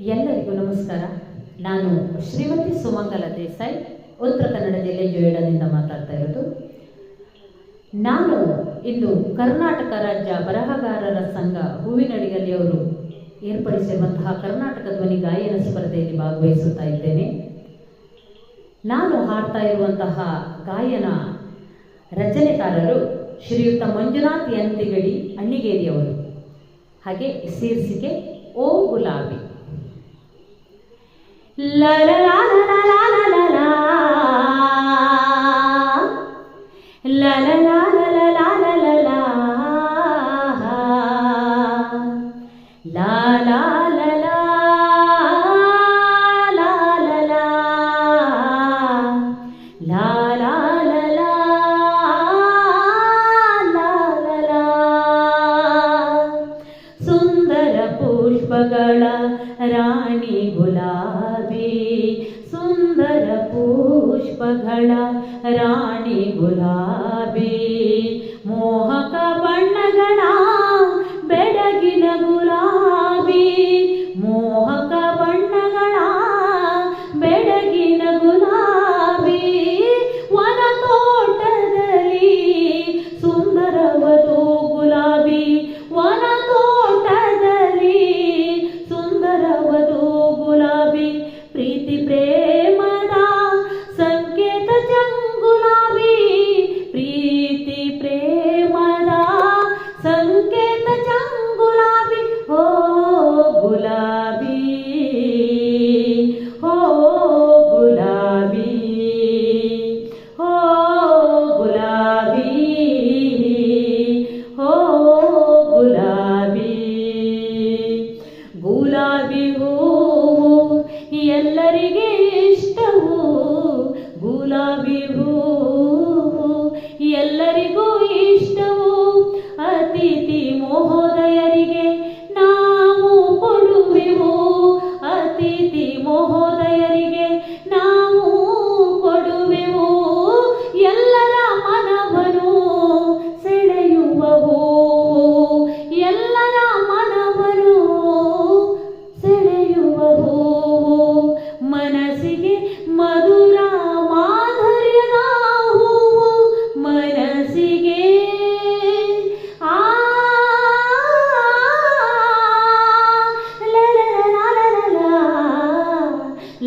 ಎಲ್ಲರಿಗೂ ನಮಸ್ಕಾರ. ನಾನು ಶ್ರೀಮತಿ ಸುಮಂಗಲ ದೇಸಾಯಿ, ಉತ್ತರ ಕನ್ನಡ ಜಿಲ್ಲೆ ಜೋಯಿಡಾದಿಂದ ಮಾತಾಡ್ತಾ ಇರೋದು. ನಾನು ಇಂದು ಕರ್ನಾಟಕ ರಾಜ್ಯ ಬರಹಗಾರರ ಸಂಘ ಹೂವಿನಡಿಗಲಿಯವರು ಏರ್ಪಡಿಸಿರುವಂತಹ ಕರ್ನಾಟಕ ಧ್ವನಿ ಗಾಯನ ಸ್ಪರ್ಧೆಯಲ್ಲಿ ಭಾಗವಹಿಸುತ್ತಾ ಇದ್ದೇನೆ. ನಾನು ಹಾಡ್ತಾ ಇರುವಂತಹ ಗಾಯನ ರಚನೆಕಾರರು ಶ್ರೀಯುತ ಮಂಜುನಾಥ್ ಯಂತಿಗಡಿ ಅಣ್ಣಿಗೇರಿಯವರು. ಹಾಗೆ ಶೀರ್ಷಿಕೆ ಸುಂದರ ಪುಷ್ಪಗಳ ರಾಣಿ ಗುಲಾಬ ಸುಂದರ ಪುಷ್ಪಗಳ ರಾಣಿ ಗುಲಾಬಿ ಮೋಹಕ ಬಣ್ಣಗಳ ಬೆಡಗಿನ ಗುಲಾಬಿ ಮೋಹ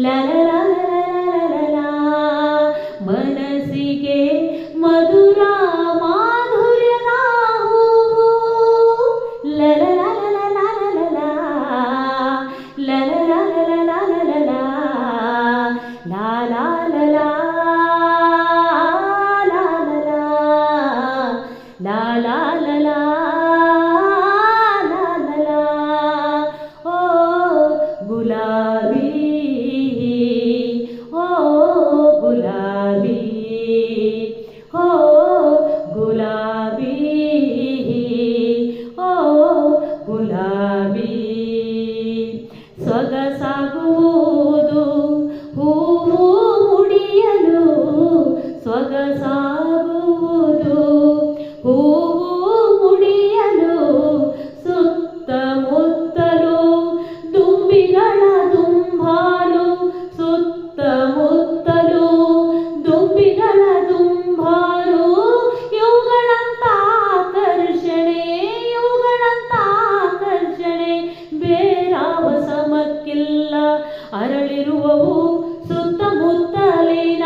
la la ಸುತ್ತಮುತ್ತಲಿನ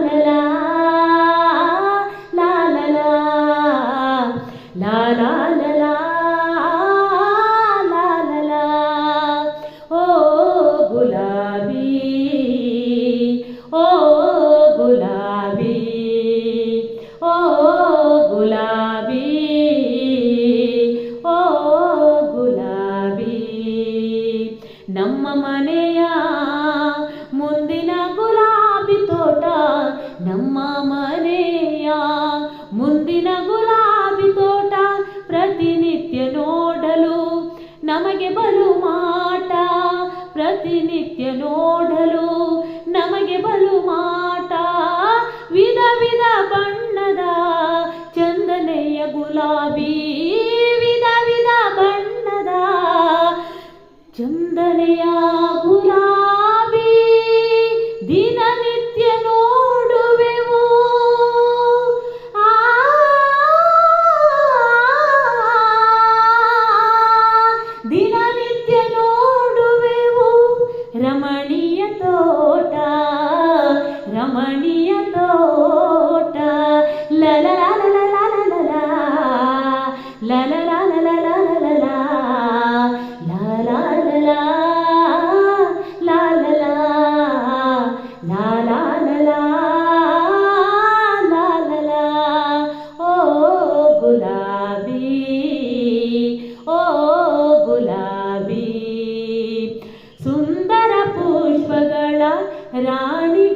ಪ್ರತಿನಿತ್ಯ ನೋಡಲು रानी